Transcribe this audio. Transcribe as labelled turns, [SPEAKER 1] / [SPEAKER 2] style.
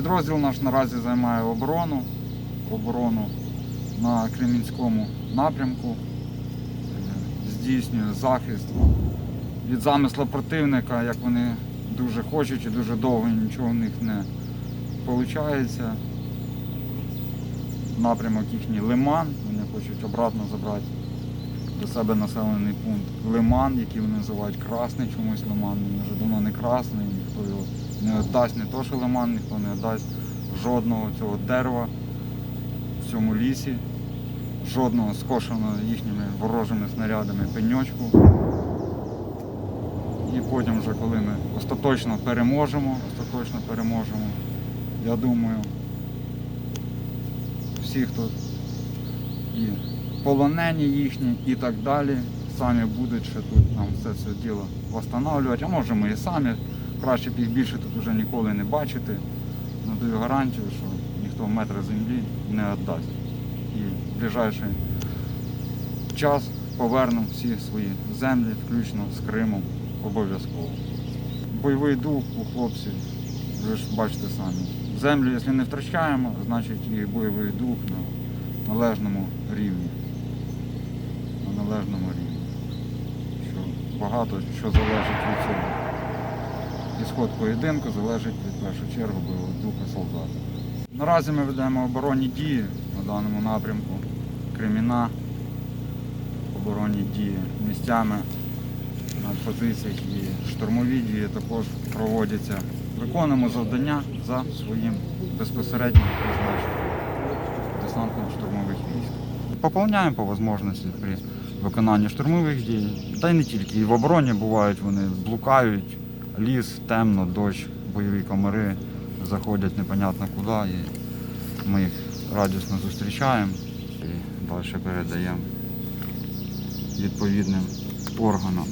[SPEAKER 1] Підрозділ наш наразі займає оборону, оборону на Кремінському напрямку, е, здійснює захист від замисла противника, як вони дуже хочуть і дуже довго нічого в них не виходить. Напрямок їхній Лиман, вони хочуть обратно забрати до себе населений пункт Лиман, який вони називають Красний чомусь Лиман. Він вже давно не красний, ніхто його не віддасть, не то, що Лиман, ніхто не віддасть жодного цього дерева в цьому лісі, жодного скошеного їхніми ворожими снарядами пеньочку. І потім вже коли ми остаточно переможемо, остаточно переможемо, я думаю, всі, хто і полонені їхні і так далі, самі будуть ще тут нам все це діло встановлювати. А може ми і самі, краще б їх більше тут вже ніколи не бачити. Надаю гарантію, що ніхто метра землі не віддасть. І в ближайший час повернемо всі свої землі, включно з Кримом, обов'язково. Бойовий дух у хлопців, ви ж бачите самі. Землю, якщо не втрачаємо, значить і бойовий дух на належному рівні. На належному рівні. Що багато що залежить від цього. Ісход поєдинку залежить від першу чергу бойового духа солдата. Наразі ми ведемо оборонні дії на даному напрямку. Креміна, оборонні дії місцями на позиціях і штурмові дії також проводяться. Виконуємо завдання за своїм безпосереднім призначенням десантно-штурмових військ. Поповняємо по можливості при виконанні штурмових дій. Та й не тільки. І в обороні бувають вони блукають, ліс, темно, дощ, бойові комари заходять непонятно куди. І ми їх радісно зустрічаємо і далі передаємо відповідним органам.